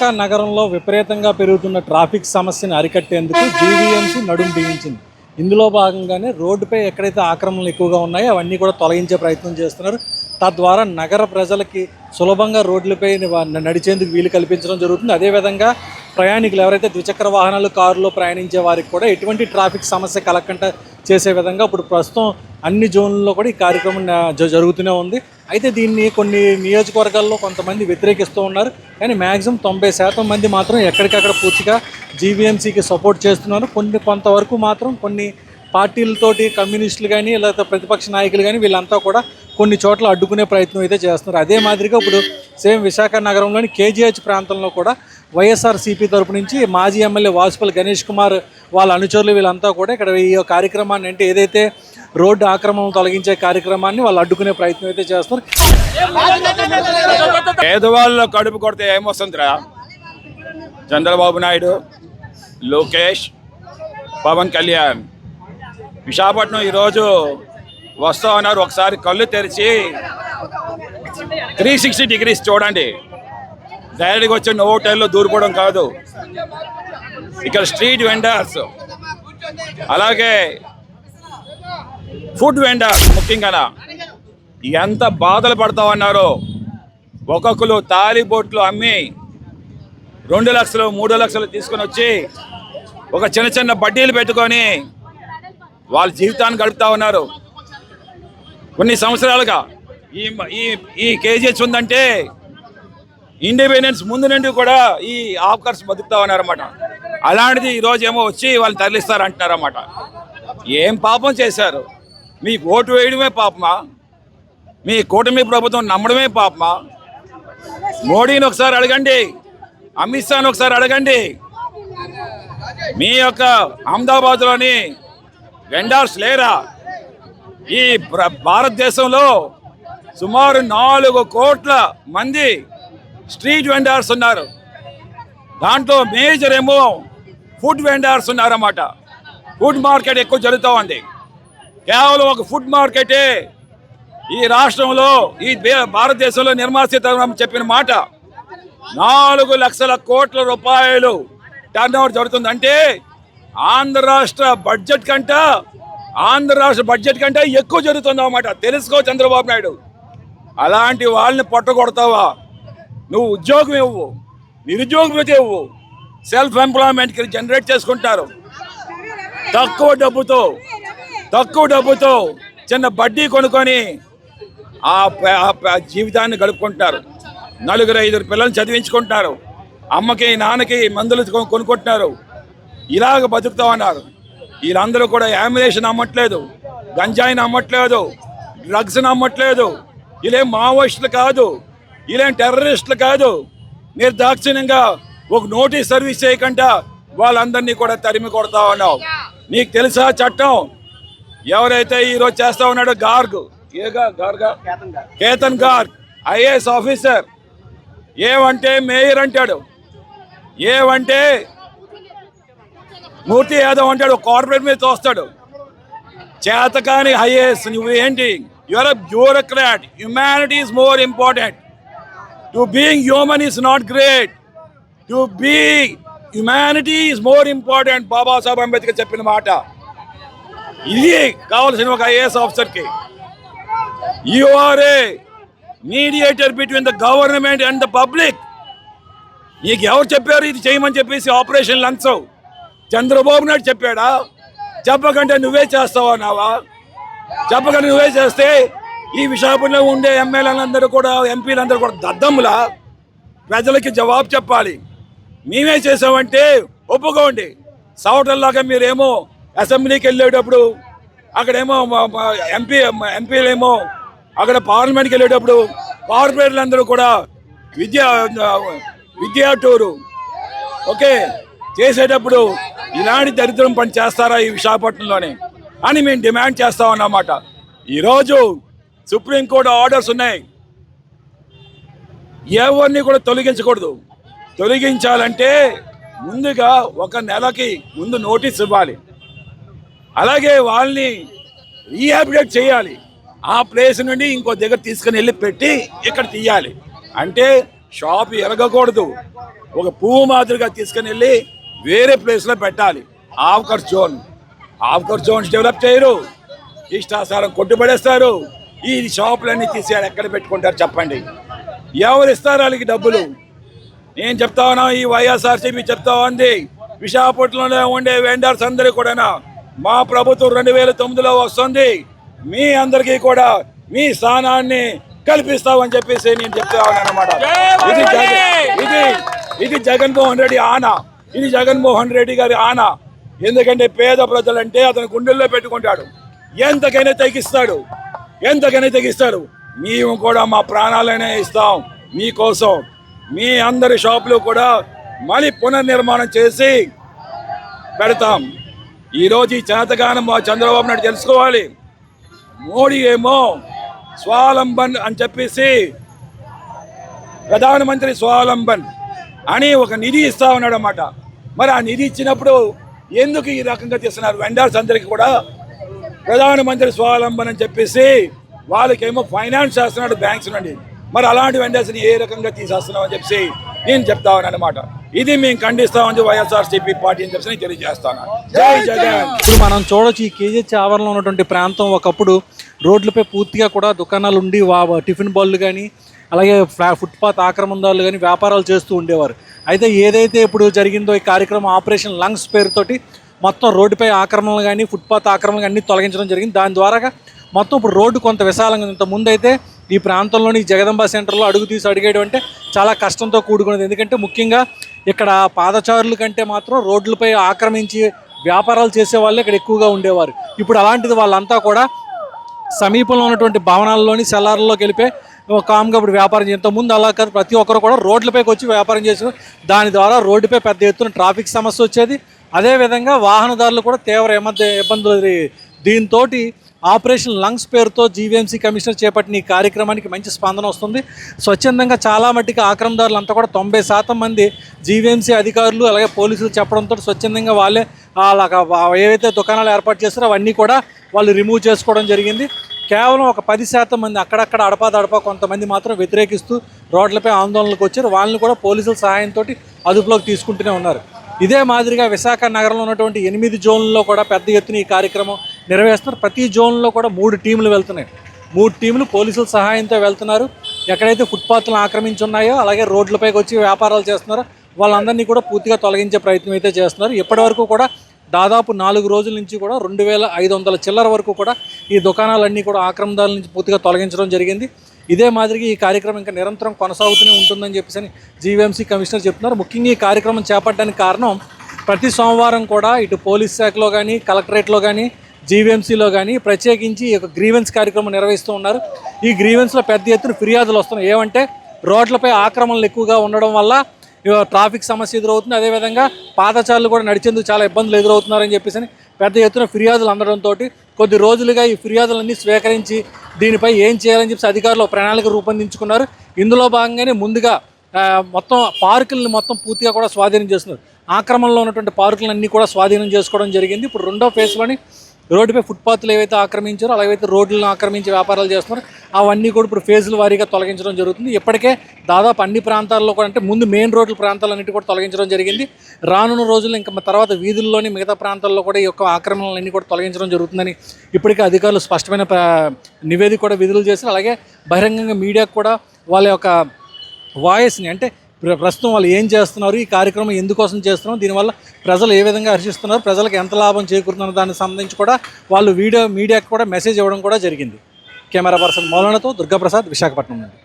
విశాఖ నగరంలో విపరీతంగా పెరుగుతున్న ట్రాఫిక్ సమస్యను అరికట్టేందుకు జీవీఎంసీ నడుం బిగించింది. ఇందులో భాగంగానే రోడ్డుపై ఎక్కడైతే ఆక్రమణలు ఎక్కువగా ఉన్నాయో అవన్నీ కూడా తొలగించే ప్రయత్నం చేస్తున్నారు. తద్వారా నగర ప్రజలకి సులభంగా రోడ్లపై నడిచేందుకు వీలు కల్పించడం జరుగుతుంది. అదేవిధంగా ప్రయాణికులు ఎవరైతే ద్విచక్ర వాహనాలు కారులో ప్రయాణించే వారికి కూడా ఎటువంటి ట్రాఫిక్ సమస్య కలగకుండా చేసే విధంగా ఇప్పుడు ప్రస్తుతం అన్ని జోన్లలో కూడా ఈ కార్యక్రమం జ- జరుగుతూనే ఉంది. అయితే దీన్ని కొన్ని నియోజకవర్గాల్లో కొంతమంది వ్యతిరేకిస్తూ ఉన్నారు. కానీ మ్యాక్సిమం తొంభై శాతం మంది మాత్రం ఎక్కడికక్కడ పూర్తిగా జీవీఎంసీకి సపోర్ట్ చేస్తున్నారు. కొన్ని కొంతవరకు మాత్రం కొన్ని పార్టీలతోటి కమ్యూనిస్టులు కానీ లేకపోతే ప్రతిపక్ష నాయకులు కానీ వీళ్ళంతా కూడా కొన్ని చోట్ల అడ్డుకునే ప్రయత్నం అయితే చేస్తున్నారు. అదే మాదిరిగా ఇప్పుడు సేమ్ విశాఖ నగరంలోని కేజీహెచ్ ప్రాంతంలో కూడా వైఎస్ఆర్ సిపి తరపు నుంచి మాజీ ఎమ్మెల్యే వాసుపల్లి గణేష్ కుమార్ వాళ్ళ అనుచరులు వీళ్ళంతా కూడా ఇక్కడ ఈ కార్యక్రమాన్ని అంటే ఏదైతే రోడ్డు ఆక్రమణం తొలగించే కార్యక్రమాన్ని వాళ్ళు అడ్డుకునే ప్రయత్నం అయితే చేస్తున్నారు. పేదవాళ్ళ కడుపు కొడితే ఏమొస్తుందిరా? చంద్రబాబు నాయుడు లోకేష్ పవన్ కళ్యాణ్. విశాఖపట్నం ఈరోజు వస్తా ఉన్నారు. ఒకసారి కళ్ళు తెరిచి త్రీ సిక్స్టీ డిగ్రీస్ చూడండి. డైరెక్ట్గా వచ్చి హోటల్లో దూరుకోవడం కాదు. ఇక్కడ స్ట్రీట్ వెండర్స్. అలాగే ఫుడ్ వెండర్ ముఖ్యంగా ఎంత బాధలు పడతా ఉన్నారో ఒక్కొక్కరు తాలిబొట్లు అమ్మి రెండు లక్షలు మూడు లక్షలు తీసుకొని వచ్చి ఒక చిన్న చిన్న బడ్డీలు పెట్టుకొని వాళ్ళ జీవితాన్ని గడుపుతా ఉన్నారు. కొన్ని సంవత్సరాలుగా ఈ ఈ ఈ కేజీహెచ్ ఉందంటే ఇండిపెండెన్స్ ముందు నుండి కూడా ఈ ఆఫ్కర్స్ బతుకుతా ఉన్నారన్నమాట. అలాంటిది ఈరోజు ఏమో వచ్చి వాళ్ళు తరలిస్తారు అంటున్నారన్నమాట ఏం పాపం చేశారు? మీ ఓటు వేయడమే పాపమా? మీ కూటమి ప్రభుత్వం నమ్మడమే పాపమా? మోడీని ఒకసారి అడగండి అమిత్ షాని ఒకసారి అడగండి. మీ యొక్క అహ్మదాబాద్లోని వెండార్స్ లేరా? ఈ భారతదేశంలో సుమారు నాలుగు కోట్ల మంది స్ట్రీట్ వెండార్స్ ఉన్నారు. దాంట్లో మేజర్ ఏమో ఫుడ్ వెండార్స్ ఉన్నారన్నమాట. ఫుడ్ మార్కెట్ ఎక్కువ జరుగుతూ ఉంది. కేవలం ఒక ఫుడ్ మార్కెటే. ఈ రాష్ట్రంలో ఈ భారతదేశంలో నిర్మలా చెప్పిన మాట నాలుగు లక్షల కోట్ల రూపాయలు టర్న్ ఓవర్ జరుగుతుందంటే ఆంధ్ర రాష్ట్ర బడ్జెట్ కంట ఆంధ్ర రాష్ట్ర బడ్జెట్ కంటే ఎక్కువ జరుగుతుంది అన్నమాట. తెలుసుకో చంద్రబాబు నాయుడు. అలాంటి వాళ్ళని పొట్టగొడతావా నువ్వు ఉద్యోగం ఇవ్వు నిరుద్యోగం ఇవ్వు సెల్ఫ్ ఎంప్లాయ్మెంట్కి జనరేట్ చేసుకుంటారు తక్కువ డబ్బుతో తక్కువ డబ్బుతో చిన్న బడ్డీ కొనుక్కొని ఆ జీవితాన్ని గడుపుకుంటారు. నలుగురు ఐదుగురు పిల్లల్ని చదివించుకుంటారు. అమ్మకి నాన్నకి మందులు కొ- కొనుక్కుంటున్నారు. ఇలాగ బతుకుతా ఉన్నారు. వీళ్ళందరూ కూడా యామినేషన్ అమ్మట్లేదు. గంజాయిని అమ్మట్లేదు డ్రగ్స్ అమ్మట్లేదు వీళ్ళేం మావోయిస్టులు కాదు. వీళ్ళేం టెర్రరిస్టులు కాదు. నిర్దాక్షిణ్యంగా ఒక నోటీస్ సర్వీస్ చేయకుండా వాళ్ళందరినీ కూడా తరిమి కొడతా ఉన్నావు నీకు తెలుసా చట్టం? ఎవరైతే ఈరోజు చేస్తా ఉన్నాడో గార్గ్. ఏ గా- గార్గా. Ketan Garg IAS officer. ఏమంటే మేయర్ అంటాడు. ఏమంటే మూర్తి యాదవ్ అంటాడు కార్పొరేట్ మీద తోస్తాడు. చేతకాని ఐఏఎస్ నువ్వు ఏంటి your bureaucrat humanity is more important to being human is not great to be humanity is more important Babasaheb Ambedkar చెప్పిన మాట. ఇది కావాల్సిన ఒక ఐఏఎస్ ఆఫీసర్కి. You are a mediator between the government and the public నీకు ఎవరు చెప్పారు ఇది చేయమని చెప్పేసి ఆపరేషన్ లంచ్ చంద్రబాబు నాయుడు చెప్పాడా? చెప్పకంటే నువ్వే చేస్తావా నావా? చెప్పకంటే నువ్వే చేస్తే ఈ విశాఖపట్నంలో ఉండే ఎమ్మెల్యేలందరూ కూడా ఎంపీలందరూ కూడా దద్దమ్ములా? ప్రజలకి జవాబు చెప్పాలి. మేమే చేసామంటే ఒప్పుకోండి. సవటల్లాగా మీరేమో అసెంబ్లీకి వెళ్ళేటప్పుడు అక్కడేమో ఎంపీ ఎంపీలేమో అక్కడ పార్లమెంట్కి వెళ్ళేటప్పుడు కార్పొరేటర్లందరూ కూడా విద్యా విద్యా టూరు ఓకే చేసేటప్పుడు ఇలాంటి దరిద్రం పని చేస్తారా ఈ విశాఖపట్నంలోనే అని మేము డిమాండ్ చేస్తా అన్నమాట ఈరోజు సుప్రీంకోర్టు ఆర్డర్స్ ఉన్నాయి. ఎవరిని కూడా తొలగించకూడదు. తొలగించాలంటే ముందుగా ఒక నెలకి ముందు నోటీస్ ఇవ్వాలి. అలాగే వాళ్ళని రీహాబిటేట్ చేయాలి. ఆ ప్లేస్ నుండి ఇంకో దగ్గర తీసుకుని వెళ్ళి పెట్టి ఇక్కడ తీయాలి. అంటే షాప్ ఎరగకూడదు. ఒక పువ్వు మాదిరిగా తీసుకుని వెళ్ళి వేరే ప్లేస్లో పెట్టాలి. Hawker zone. Hawker zones develop చేయరు. ఇష్టాసారం కొట్టుబడేస్తారు. ఈ షాపులన్నీ తీసేయాలి ఎక్కడ పెట్టుకుంటారు చెప్పండి. ఎవరు ఇస్తారు వాళ్ళకి డబ్బులు? నేను చెప్తా ఉన్నా ఈ వైఎస్ఆర్సీపీ చెప్తా ఉంది. విశాఖపట్నంలో ఉండే వెండర్స్ అందరూ కూడా మా ప్రభుత్వం రెండు వేల తొమ్మిదిలో వస్తుంది. మీ అందరికీ కూడా మీ స్థానాన్ని కల్పిస్తామని చెప్పేసి నేను చెప్తా ఉన్నాను అనమాట ఇది ఇది ఇది జగన్మోహన్ రెడ్డి ఆన. ఇది జగన్మోహన్ రెడ్డి గారి ఆన. ఎందుకంటే పేద ప్రజలంటే అతని గుండెల్లో పెట్టుకుంటాడు. ఎంతకైనా తగ్గిస్తాడు ఎంతకైనా తగ్గిస్తాడు మేము కూడా మా ప్రాణాలనే ఇస్తాం. మీకోసం మీ అందరి షాపులు కూడా మళ్ళీ పునర్నిర్మాణం చేసి పెడతాం. ఈరోజు ఈ చేతగానం చంద్రబాబు నాయుడు తెలుసుకోవాలి. మోడీ ఏమో స్వాలంబన్ అని చెప్పేసి ప్రధానమంత్రి స్వాలంబన్ అని ఒక నిధి ఇస్తా ఉన్నాడు అన్నమాట మరి ఆ నిధి ఇచ్చినప్పుడు ఎందుకు ఈ రకంగా తీస్తున్నారు వెండర్స్ అందరికి కూడా ప్రధానమంత్రి స్వావలంబన్ అని చెప్పేసి వాళ్ళకేమో ఫైనాన్స్ చేస్తున్నాడు బ్యాంక్స్ నుండి. మరి అలాంటి వెండర్స్ని ఏ రకంగా తీసేస్తున్నాం అని చెప్పేసి నేను చెప్తా ఉన్నాను అనమాట ఇది మేము ఖండిస్తామని వైఎస్ఆర్సీపీ పార్టీ అని చెప్పేసి నేను తెలియజేస్తాను. జై జగన్! ఇప్పుడు మనం చూడొచ్చు ఈ కేజీహెచ్ ఆవరణలో ఉన్నటువంటి ప్రాంతం ఒకప్పుడు రోడ్లపై పూర్తిగా కూడా దుకాణాలు ఉండి వా టిఫిన్ బాల్లు కానీ అలాగే ఫ్లా ఫుట్పాత్ ఆక్రమణదారులు కానీ వ్యాపారాలు చేస్తూ ఉండేవారు. అయితే ఏదైతే ఇప్పుడు జరిగిందో ఈ కార్యక్రమం ఆపరేషన్ లంగ్స్ పేరుతోటి మొత్తం రోడ్డుపై ఆక్రమణలు కానీ ఫుట్పాత్ ఆక్రమణలు అన్నీ తొలగించడం జరిగింది. దాని ద్వారా మొత్తం ఇప్పుడు రోడ్డు కొంత విశాలంగా. ఇంత ముందు అయితే ఈ ప్రాంతంలోని జగదంబ సెంటర్లో అడుగు తీసి అడిగేయడం అంటే చాలా కష్టంతో కూడుకున్నది. ఎందుకంటే ముఖ్యంగా ఇక్కడ పాదచారుల కంటే మాత్రం రోడ్లపై ఆక్రమించి వ్యాపారాలు చేసే వాళ్ళు ఇక్కడ ఎక్కువగా ఉండేవారు. ఇప్పుడు అలాంటిది వాళ్ళంతా కూడా సమీపంలో ఉన్నటువంటి భవనాల్లోని సెల్లార్లలోకి వెళ్ళిపోయి కామ్గా ఇప్పుడు వ్యాపారం చేయ- ఇంతకుముందు అలా కాదు ప్రతి ఒక్కరు కూడా రోడ్లపైకి వచ్చి వ్యాపారం చేసిన దాని ద్వారా రోడ్డుపై పెద్ద ఎత్తున ట్రాఫిక్ సమస్య వచ్చేది. అదేవిధంగా వాహనదారులు కూడా తీవ్ర ఇబ్బందులు ఎదురయ్యేవి. దీంతో ఆపరేషన్ లంగ్స్ పేరుతో జీవీఎంసీ కమిషనర్ చేపట్టిన ఈ కార్యక్రమానికి మంచి స్పందన వస్తుంది. స్వచ్ఛందంగా చాలా మట్టికి ఆక్రమదారులు అంతా కూడా తొంభై శాతం మంది జీవీఎంసీ అధికారులు అలాగే పోలీసులు చెప్పడంతో స్వచ్ఛందంగా వాళ్ళే ఏవైతే దుకాణాలు ఏర్పాటు చేస్తారో అవన్నీ కూడా వాళ్ళు రిమూవ్ చేసుకోవడం జరిగింది. కేవలం ఒక పది శాతం మంది అక్కడక్కడ అడపాదడపా కొంతమంది మాత్రం వ్యతిరేకిస్తూ రోడ్లపై ఆందోళనలకు వచ్చారు. వాళ్ళని కూడా పోలీసుల సహాయంతో అదుపులోకి తీసుకుంటూనే ఉన్నారు. ఇదే మాదిరిగా విశాఖ నగరంలో ఉన్నటువంటి ఎనిమిది జోన్లలో కూడా పెద్ద ఎత్తున ఈ కార్యక్రమం నిర్వహిస్తున్నారు ప్రతి జోన్లో కూడా మూడు టీంలు వెళ్తున్నాయి. మూడు టీంలు పోలీసుల సహాయంతో వెళ్తున్నారు. ఎక్కడైతే ఫుట్పాత్లను ఆక్రమించి ఉన్నాయో అలాగే రోడ్లపైకి వచ్చి వ్యాపారాలు చేస్తున్నారో వాళ్ళందరినీ కూడా పూర్తిగా తొలగించే ప్రయత్నం అయితే చేస్తున్నారు. ఇప్పటివరకు కూడా దాదాపు నాలుగు రోజుల నుంచి కూడా రెండు వేల ఐదు వందల చిల్లర వరకు కూడా ఈ దుకాణాలన్నీ కూడా ఆక్రమణదారుల నుంచి పూర్తిగా తొలగించడం జరిగింది. ఇదే మాదిరిగా ఈ కార్యక్రమం ఇంకా నిరంతరం కొనసాగుతూనే ఉంటుందని చెప్పేసి జీవీఎంసీ కమిషనర్ చెప్తున్నారు. ముఖ్యంగా ఈ కార్యక్రమం చేపట్టడానికి కారణం ప్రతి సోమవారం కూడా ఇటు పోలీస్ శాఖలో కానీ కలెక్టరేట్లో కానీ జీవీఎంసీలో కానీ ప్రత్యేకించి ఈ యొక్క గ్రీవెన్స్ కార్యక్రమం నిర్వహిస్తూ ఉన్నారు. ఈ గ్రీవెన్స్లో పెద్ద ఎత్తున ఫిర్యాదులు వస్తున్నాయి. ఏమంటే రోడ్లపై ఆక్రమణలు ఎక్కువగా ఉండడం వల్ల ట్రాఫిక్ సమస్య ఎదురవుతుంది. అదేవిధంగా పాదచారులు కూడా నడిచేందుకు చాలా ఇబ్బందులు ఎదురవుతున్నారని చెప్పేసి అని పెద్ద ఎత్తున ఫిర్యాదులు అందడంతో కొద్ది రోజులుగా ఈ ఫిర్యాదులన్నీ స్వీకరించి దీనిపై ఏం చేయాలని చెప్పి అధికారులు ప్రణాళిక రూపొందించుకున్నారు. ఇందులో భాగంగానే ముందుగా మొత్తం పార్కులను మొత్తం పూర్తిగా కూడా స్వాధీనం చేస్తున్నారు. ఆక్రమణలో ఉన్నటువంటి పార్కులన్నీ కూడా స్వాధీనం చేసుకోవడం జరిగింది. ఇప్పుడు రెండో ఫేజ్లోని రోడ్డుపై ఫుట్పాత్లు ఏవైతే ఆక్రమించారో అలాగైతే రోడ్లను ఆక్రమించి వ్యాపారాలు చేస్తున్నారో అవన్నీ కూడా ఇప్పుడు ఫేజుల వారీగా తొలగించడం జరుగుతుంది. ఇప్పటికే దాదాపు అన్ని ప్రాంతాల్లో కూడా అంటే ముందు మెయిన్ రోడ్ల ప్రాంతాలన్నిటి కూడా తొలగించడం జరిగింది. రానున్న రోజుల్లో ఇంకా తర్వాత వీధుల్లోని మిగతా ప్రాంతాల్లో కూడా ఈ యొక్క ఆక్రమణలన్నీ కూడా తొలగించడం జరుగుతుందని ఇప్పటికే అధికారులు స్పష్టమైన నివేదిక కూడా విడుదల చేశారు. అలాగే బహిరంగంగా మీడియాకు కూడా వాళ్ళ యొక్క వాయిస్ని అంటే ప్రస్తుతం వాళ్ళు ఏం చేస్తున్నారు? ఈ కార్యక్రమం ఎందుకోసం చేస్తున్నారు దీనివల్ల ప్రజలు ఏ విధంగా హర్షిస్తున్నారు? ప్రజలకు ఎంత లాభం చేకూరుతున్నారు? దానికి సంబంధించి కూడా వాళ్ళు వీడియో మీడియాకి కూడా మెసేజ్ ఇవ్వడం కూడా జరిగింది. కెమెరా పర్సన్ మౌలానాతో దుర్గాప్రసాద్ విశాఖపట్నం నుండి.